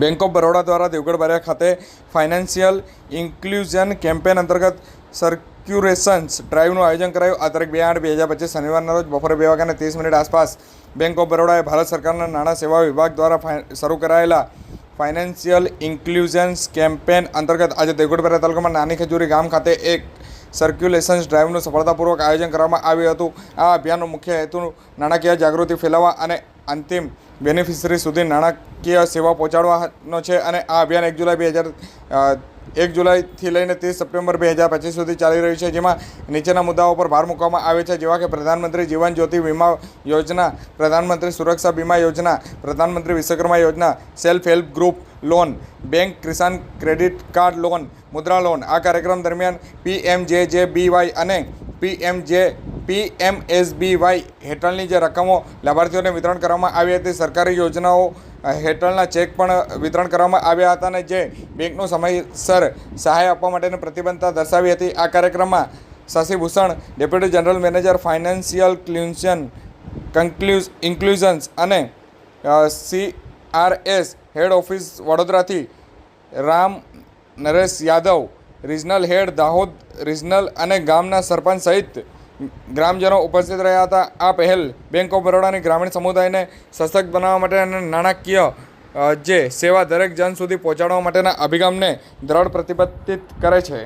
Bank of Baroda દ્વારા દેવગઢ ખાતે financial inclusion campaign અંતર્ગત સર્ક્યુરેશન્સ ડ્રાઈવનું આયોજન કરાયું. આ તારીખ બે આઠ બે હજાર પચીસ શનિવારના રોજ બપોરે બે વાગ્યાને ત્રીસ મિનિટ આસપાસ બેંક ઓફ બરોડાએ ભારત સરકારના નાણાં સેવા વિભાગ દ્વારા શરૂ કરાયેલા ફાઇનાન્શિયલ ઇન્ક્લુઝન્સ કેમ્પેન અંતર્ગત આજે દેવગઢ તાલુકામાં નાની ખજૂરી ગામ ખાતે એક સર્ક્યુલેશન્સ ડ્રાઈવનું સફળતાપૂર્વક આયોજન કરવામાં આવ્યું હતું. આ અભિયાનનો મુખ્ય હેતુ નાણાકીય જાગૃતિ ફેલાવવા અને અંતિમ બેનિફિશરી સુધી નાણાકીય સેવા પહોંચાડવાનો છે અને આ અભિયાન એક જુલાઈ બે હજાર એક જુલાઈથી લઈને ત્રીસ સપ્ટેમ્બર બે હજાર પચીસ સુધી ચાલી રહ્યું છે, જેમાં નીચેના મુદ્દાઓ પર ભાર મૂકવામાં આવે છે, જેવા કે પ્રધાનમંત્રી જીવન જ્યોતિ વીમા યોજના, પ્રધાનમંત્રી સુરક્ષા બીમા યોજના, પ્રધાનમંત્રી વિશ્વકર્મા યોજના, self help group loan, bank Kisan credit card loan, Mudra loan. આ કાર્યક્રમ દરમિયાન પીએમજેજેબીવાય અને પીએમજે પીએમએસબીવાય હેઠળની જે રકમો લાભાર્થીઓને વિતરણ કરવામાં આવી હતી, સરકારી યોજનાઓ હેઠળના ચેક પણ વિતરણ કરવામાં આવ્યા હતા અને જે બેંકનું સમયસર સહાય આપવા માટેની પ્રતિબદ્ધતા દર્શાવી હતી. આ કાર્યક્રમમાં Shashibhushan, deputy general manager, financial ક્લ્યુઝન કન્ક્લુઝ ઇન્ક્લુઝન્સ અને C R S head office વડોદરાથી Ram Naresh Yadav, regional head Dahod, regional અને ગામના સરપંચ સહિત ગ્રામજનો ઉપસ્થિત રહ્યા હતા. આ પહેલ બેંક ઓફ બરોડાની ગ્રામીણ સમુદાયને સશક્ત બનાવવા માટે અને નાણાકીય જે સેવા દરેક જન સુધી પહોંચાડવા માટેના અભિગમને દ્રઢ પ્રતિબદ્ધિત કરે છે.